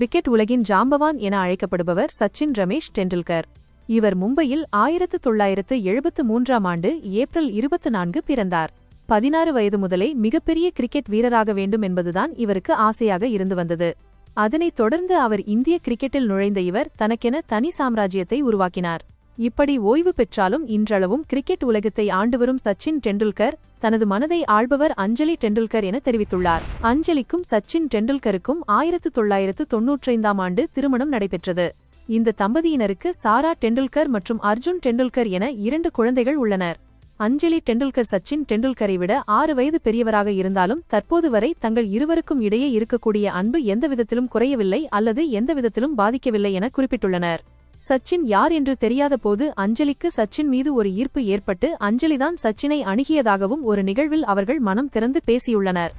Cricket உலகின் ஜாம்பவான் என அழைக்கப்படுபவர் சச்சின் ரமேஷ் டெண்டுல்கர். இவர் மும்பையில் ஆயிரத்து தொள்ளாயிரத்து எழுபத்து மூன்றாம் ஆண்டு ஏப்ரல் இருபத்து நான்கு பிறந்தார். பதினாறு வயது முதலே மிகப்பெரிய கிரிக்கெட் வீரராக வேண்டும் என்பதுதான் இவருக்கு ஆசையாக இருந்து வந்தது. அதனைத் தொடர்ந்து அவர் இந்திய கிரிக்கெட்டில் நுழைந்த இவர் தனக்கென தனி சாம்ராஜ்யத்தை உருவாக்கினார். இப்படி ஓய்வு பெற்றாலும் இன்றளவும் கிரிக்கெட் உலகத்தை ஆண்டுவரும் சச்சின் டெண்டுல்கர் தனது மனதை ஆள்பவர் அஞ்சலி டெண்டுல்கர் என தெரிவித்துள்ளார். அஞ்சலிக்கும் சச்சின் டெண்டுல்கருக்கும் ஆயிரத்து தொள்ளாயிரத்து தொன்னூற்றைந்தாம் ஆண்டு திருமணம் நடைபெற்றது. இந்த தம்பதியினருக்கு சாரா டெண்டுல்கர் மற்றும் அர்ஜுன் டெண்டுல்கர் என இரண்டு குழந்தைகள் உள்ளனர். அஞ்சலி டெண்டுல்கர் சச்சின் டெண்டுல்கரை விட ஆறு வயது பெரியவராக இருந்தாலும் தற்போது வரை தங்கள் இருவருக்கும் இடையே இருக்கக்கூடிய அன்பு எந்தவிதத்திலும் குறையவில்லை அல்லது எந்தவிதத்திலும் பாதிக்கவில்லை என குறிப்பிட்டுள்ளனர். சச்சின் யார் என்று தெரியாத போது அஞ்சலிக்கு சச்சின் மீது ஒரு ஈர்ப்பு ஏற்பட்டு அஞ்சலிதான் சச்சினை அணுகியதாகவும் ஒரு நிகழ்வில் அவர்கள் மனம் திறந்து பேசியுள்ளனர்.